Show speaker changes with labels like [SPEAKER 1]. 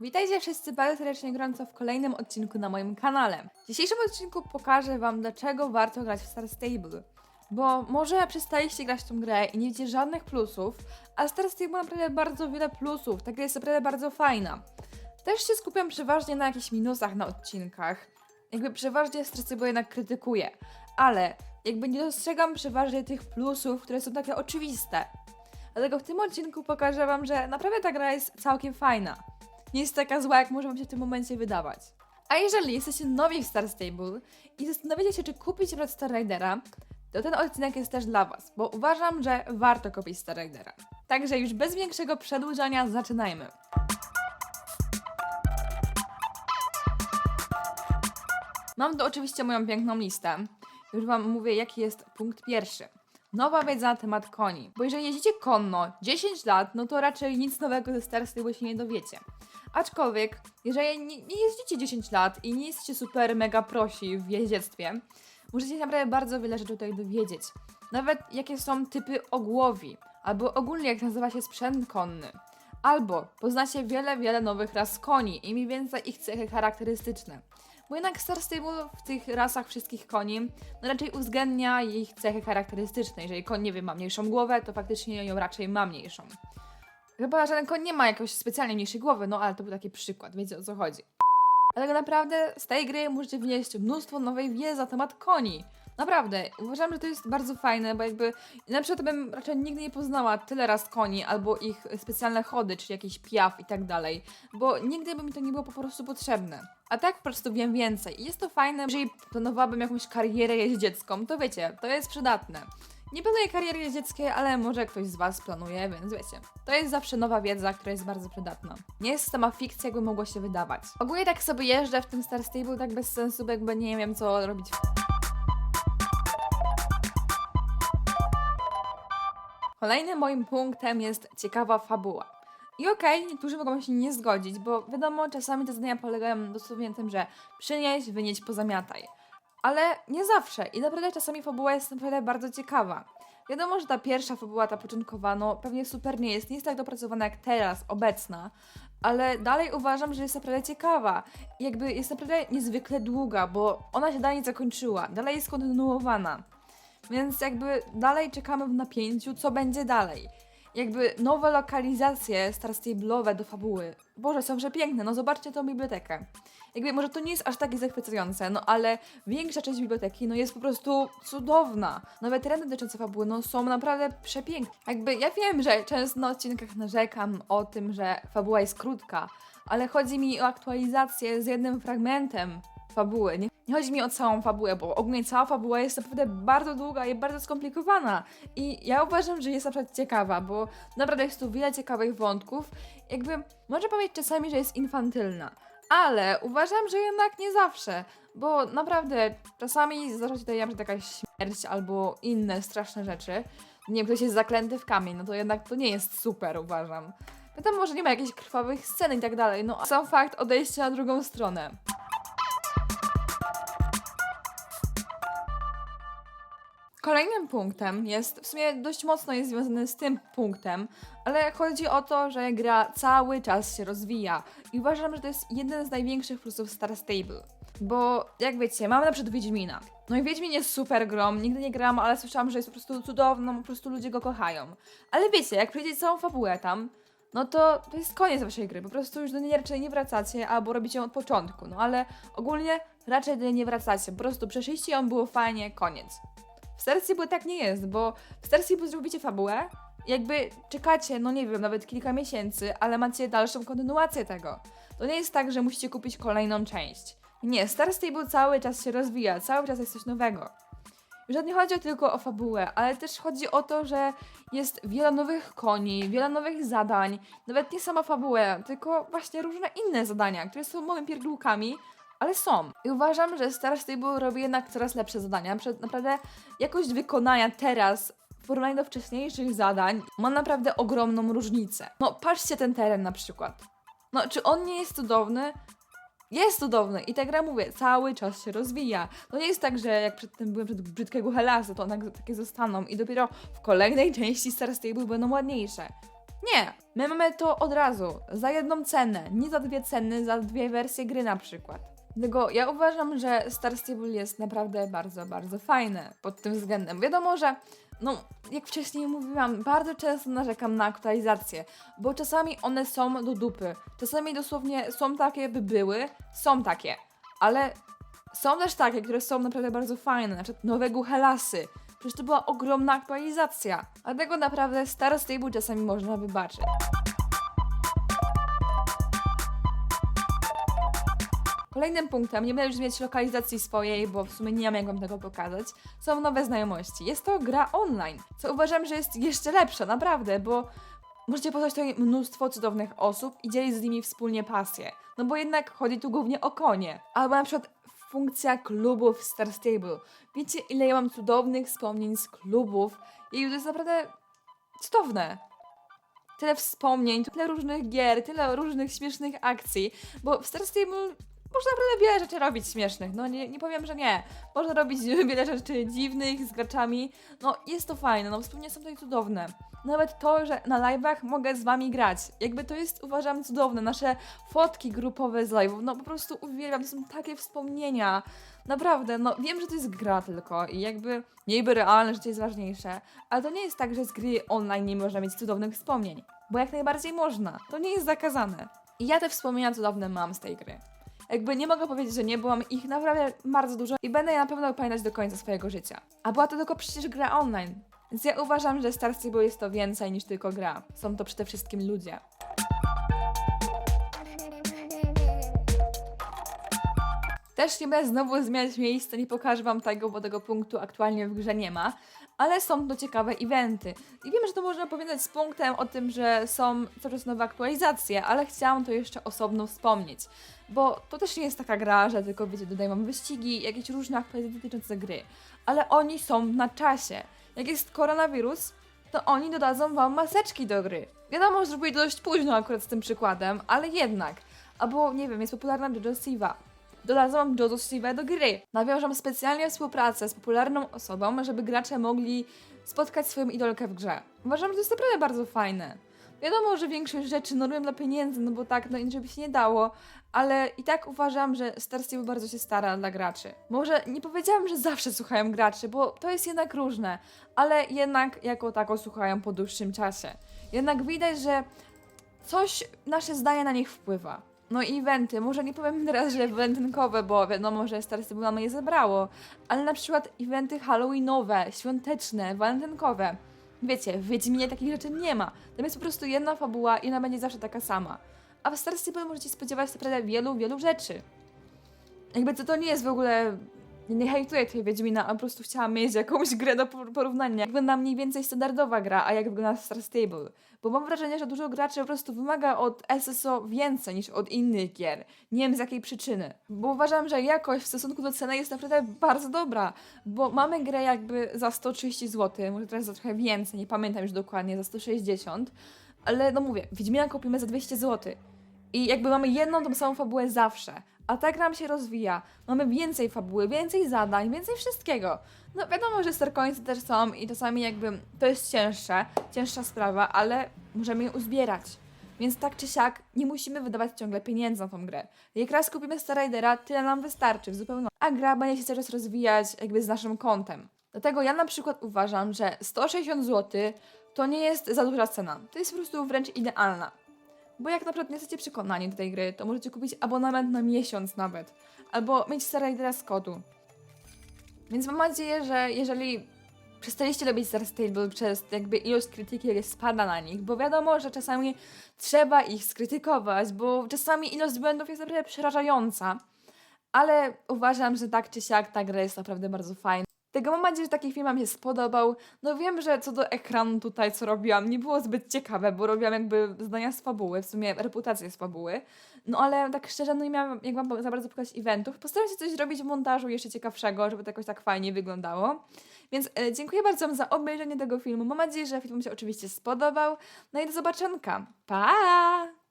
[SPEAKER 1] Witajcie wszyscy bardzo serdecznie gorąco w kolejnym odcinku na moim kanale. W dzisiejszym odcinku pokażę wam, dlaczego warto grać w Star Stable. Bo może przestaliście grać w tą grę i nie widzicie żadnych plusów, a Star Stable ma naprawdę bardzo wiele plusów, ta gra jest naprawdę bardzo fajna. Też się skupiam przeważnie na jakichś minusach na odcinkach. Jakby przeważnie Star Stable jednak krytykuję, ale jakby nie dostrzegam przeważnie tych plusów, które są takie oczywiste. Dlatego w tym odcinku pokażę wam, że naprawdę ta gra jest całkiem fajna nie jest taka zła, jak może wam się w tym momencie wydawać. A jeżeli jesteście nowi w Star Stable i zastanawiacie się, czy kupić Red Star Ridera, to ten odcinek jest też dla was, bo uważam, że warto kupić Star Ridera. Także już bez większego przedłużania zaczynajmy. Mam tu oczywiście moją piękną listę. Już wam mówię, jaki jest punkt pierwszy. Nowa wiedza na temat koni. Bo jeżeli jeździcie konno 10 lat, no to raczej nic nowego ze Star Stable się nie dowiecie. Aczkolwiek, jeżeli nie, nie jeździcie 10 lat i nie jesteście super mega prosi w jeździectwie, możecie naprawdę bardzo wiele rzeczy tutaj dowiedzieć. Nawet jakie są typy ogłowi, albo ogólnie jak nazywa się sprzęt konny. Albo poznacie wiele, wiele nowych ras koni i mniej więcej ich cechy charakterystyczne. Bo jednak Star Stable w tych rasach wszystkich koni no raczej uwzględnia ich cechy charakterystyczne. Jeżeli koń, nie wiem, ma mniejszą głowę, to faktycznie ją raczej ma mniejszą. Chyba żaden koń nie ma jakoś specjalnie mniejszej głowy, no ale to był taki przykład, wiecie o co chodzi. Ale tak naprawdę z tej gry możecie wnieść mnóstwo nowej wiedzy na temat koni. Naprawdę, uważam, że to jest bardzo fajne, bo jakby na przykład bym raczej nigdy nie poznała tyle raz koni albo ich specjalne chody, czy jakiś piaf i tak dalej, bo nigdy by mi to nie było po prostu potrzebne. A tak po prostu wiem więcej i jest to fajne, jeżeli planowałabym jakąś karierę jeździecką, to wiecie, to jest przydatne. Nie planuję kariery jeździeckiej, ale może ktoś z Was planuje, więc wiecie. To jest zawsze nowa wiedza, która jest bardzo przydatna. Nie jest sama fikcja, jakby mogło się wydawać. Ogólnie tak sobie jeżdżę w tym Star Stable tak bez sensu, jakby nie wiem co robić. Kolejnym moim punktem jest ciekawa fabuła. I okej, niektórzy mogą się nie zgodzić, bo wiadomo, czasami te zadania polegają dosłownie na tym, że przynieś, wynieść, pozamiataj. Ale nie zawsze i naprawdę czasami fabuła jest naprawdę bardzo ciekawa. Wiadomo, że ta pierwsza fabuła, ta początkowa, no pewnie super nie jest, nie jest tak dopracowana jak teraz, obecna, ale dalej uważam, że jest naprawdę ciekawa. Jakby jest naprawdę niezwykle długa, bo ona się dalej nie zakończyła, dalej jest kontynuowana. Więc jakby dalej czekamy w napięciu, co będzie dalej. Jakby nowe lokalizacje Star Stable'owe do fabuły. Boże, są przepiękne, no zobaczcie tą bibliotekę. Jakby może to nie jest aż takie zachwycające, no ale większa część biblioteki no jest po prostu cudowna. Nowe tereny dotyczące fabuły no są naprawdę przepiękne. Jakby ja wiem, że często na odcinkach narzekam o tym, że fabuła jest krótka, ale chodzi mi o aktualizację z jednym fragmentem fabuły. Nie, nie chodzi mi o całą fabułę, bo ogólnie cała fabuła jest naprawdę bardzo długa i bardzo skomplikowana. I ja uważam, że jest na przykład ciekawa, bo naprawdę jest tu wiele ciekawych wątków. Jakby może powiedzieć czasami, że jest infantylna, ale uważam, że jednak nie zawsze, bo naprawdę czasami zdarza się tutaj jakaś śmierć albo inne straszne rzeczy. Nie wiem, ktoś jest zaklęty w kamień, no to jednak to nie jest super, uważam. Wiadomo, może nie ma jakichś krwawych scen i tak dalej, no a sam fakt odejścia na drugą stronę. Kolejnym punktem jest, w sumie dość mocno jest związany z tym punktem, ale chodzi o to, że gra cały czas się rozwija i uważam, że to jest jeden z największych plusów Star Stable. Bo jak wiecie, mamy na przykład Wiedźmina. No i Wiedźmin jest super grą, nigdy nie grałam, ale słyszałam, że jest po prostu cudowną, po prostu ludzie go kochają. Ale wiecie, jak przejdziecie całą fabułę tam, no to to jest koniec waszej gry. Po prostu już do niej raczej nie wracacie, albo robicie ją od początku. No ale ogólnie raczej do niej nie wracacie. Po prostu przeszliście ją, było fajnie, koniec. W Star Stable tak nie jest, bo w Star Stable zrobicie fabułę, jakby czekacie, no nie wiem, nawet kilka miesięcy, ale macie dalszą kontynuację tego. To nie jest tak, że musicie kupić kolejną część. Nie, Star Stable cały czas się rozwija, cały czas jest coś nowego. Już nie chodzi tylko o fabułę, ale też chodzi o to, że jest wiele nowych koni, wiele nowych zadań, nawet nie sama fabuła, tylko właśnie różne inne zadania, które są małymi pierdółkami, ale są. I uważam, że Star Stable robi jednak coraz lepsze zadania. Naprawdę jakość wykonania teraz w porównaniu do wcześniejszych zadań ma naprawdę ogromną różnicę. No, patrzcie ten teren na przykład. No, czy on nie jest cudowny? Jest cudowny i ta gra, mówię, cały czas się rozwija. To nie jest tak, że jak przedtem byłem przed brzydkiego Helasa, to one takie zostaną i dopiero w kolejnej części Star Stable będą ładniejsze. Nie, my mamy to od razu, za jedną cenę, nie za dwie ceny, za dwie wersje gry na przykład. Dlatego ja uważam, że Star Stable jest naprawdę bardzo, bardzo fajne pod tym względem. Wiadomo, że no, jak wcześniej mówiłam, bardzo często narzekam na aktualizacje, bo czasami one są do dupy. Czasami dosłownie są takie, by były, są takie, ale są też takie, które są naprawdę bardzo fajne, na przykład nowe Guhelasy. Przecież to była ogromna aktualizacja. A tego naprawdę Star Stable czasami można wybaczyć. Kolejnym punktem, nie będę już zmieniać lokalizacji swojej, bo w sumie nie mam jak wam tego pokazać, są nowe znajomości. Jest to gra online, co uważam, że jest jeszcze lepsze, naprawdę, bo możecie poznać tutaj mnóstwo cudownych osób i dzielić z nimi wspólnie pasję. No bo jednak chodzi tu głównie o konie. Albo na przykład funkcja klubów w Star Stable. Wiecie, ile ja mam cudownych wspomnień z klubów i to jest naprawdę cudowne tyle wspomnień, tyle różnych gier, tyle różnych śmiesznych akcji, bo w Star Stable można naprawdę wiele rzeczy robić śmiesznych, no nie, nie powiem, że nie. Można robić wiele rzeczy dziwnych z graczami, no jest to fajne, no wspomnienia są tutaj cudowne. Nawet to, że na live'ach mogę z wami grać, jakby to jest uważam cudowne, nasze fotki grupowe z live'ów, no po prostu uwielbiam, to są takie wspomnienia. Naprawdę, no wiem, że to jest gra tylko i jakby niby realne życie jest ważniejsze, ale to nie jest tak, że z gry online nie można mieć cudownych wspomnień, bo jak najbardziej można, to nie jest zakazane. I ja te wspomnienia cudowne mam z tej gry. Jakby nie mogę powiedzieć, że nie, bo mam ich naprawdę bardzo dużo i będę je na pewno pamiętać do końca swojego życia. A była to tylko przecież gra online. Więc ja uważam, że Star Stable jest to więcej niż tylko gra. Są to przede wszystkim ludzie. Też nie będę znowu zmieniać miejsca, nie pokażę wam tego, bo tego punktu aktualnie w grze nie ma, ale są to ciekawe eventy. I wiem, że to można powiązać z punktem o tym, że są czas nowe aktualizacje, ale chciałam to jeszcze osobno wspomnieć, bo to też nie jest taka gra, że tylko wiecie, dodaję wam wyścigi, jakieś różne aktualizacje dotyczące gry, ale oni są na czasie. Jak jest koronawirus, to oni dodadzą wam maseczki do gry. Wiadomo, że zrobili dość późno akurat z tym przykładem, ale jednak. Albo, nie wiem, jest popularna Jojo Siva. Dodadzą Siva do gry. Nawiążą specjalnie współpracę z popularną osobą, żeby gracze mogli spotkać swoją idolkę w grze. Uważam, że to jest naprawdę bardzo fajne. Wiadomo, że większość rzeczy no robią dla pieniędzy, no bo tak, no inaczej by się nie dało, ale i tak uważam, że Star Stable bardzo się stara dla graczy. Może nie powiedziałam, że zawsze słuchają graczy, bo to jest jednak różne, ale jednak jako tako słuchają po dłuższym czasie. Jednak widać, że coś nasze zdanie na nich wpływa. No i eventy, może nie powiem teraz, że walentynkowe, bo wiadomo, że Star Stable nam je zebrało, ale na przykład eventy halloweenowe, świąteczne, walentynkowe. Wiecie, w Wiedźminie takich rzeczy nie ma. Tam jest po prostu jedna fabuła i ona będzie zawsze taka sama. A w Star Stable możecie spodziewać się naprawdę wielu, wielu rzeczy. Jakby to, to nie jest w ogóle... Nie hejtuję tej Wiedźmina, a po prostu chciałam mieć jakąś grę do por- porównania. Jak wygląda mniej więcej standardowa gra, a jak wygląda Star Stable. Bo mam wrażenie, że dużo graczy po prostu wymaga od SSO więcej niż od innych gier. Nie wiem z jakiej przyczyny. Bo uważam, że jakość w stosunku do ceny jest naprawdę bardzo dobra. Bo mamy grę jakby za 130 zł, może teraz za trochę więcej, nie pamiętam już dokładnie, za 160. Ale no mówię, Wiedźmina kupimy za 200 zł. I jakby mamy jedną tą samą fabułę zawsze. A tak nam się rozwija. Mamy więcej fabuły, więcej zadań, więcej wszystkiego. No wiadomo, że starcoinsy też są i czasami jakby to jest cięższe, cięższa sprawa, ale możemy je uzbierać. Więc tak czy siak nie musimy wydawać ciągle pieniędzy na tą grę. Jak raz kupimy Star Ridera, tyle nam wystarczy w zupełności. A gra będzie się czas rozwijać jakby z naszym kontem. Dlatego ja na przykład uważam, że 160 zł to nie jest za duża cena. To jest po prostu wręcz idealna. Bo jak na przykład nie jesteście przekonani do tej gry, to możecie kupić abonament na miesiąc nawet. Albo mieć Ridera z kodu. Więc mam nadzieję, że jeżeli przestaliście lubić Star Stable przez jakby ilość krytyki, jak spada na nich, bo wiadomo, że czasami trzeba ich skrytykować, bo czasami ilość błędów jest naprawdę przerażająca. Ale uważam, że tak czy siak ta gra jest naprawdę bardzo fajna. Tego mam nadzieję, że taki film Wam się spodobał. No wiem, że co do ekranu tutaj, co robiłam, nie było zbyt ciekawe, bo robiłam jakby zdania z fabuły, w sumie reputację z fabuły. No ale tak szczerze, no nie miałam jak Wam za bardzo pokazać eventów. Postaram się coś zrobić w montażu jeszcze ciekawszego, żeby to jakoś tak fajnie wyglądało. Więc e, dziękuję bardzo Wam za obejrzenie tego filmu. Mam nadzieję, że film się oczywiście spodobał. No i do zobaczonka. Pa!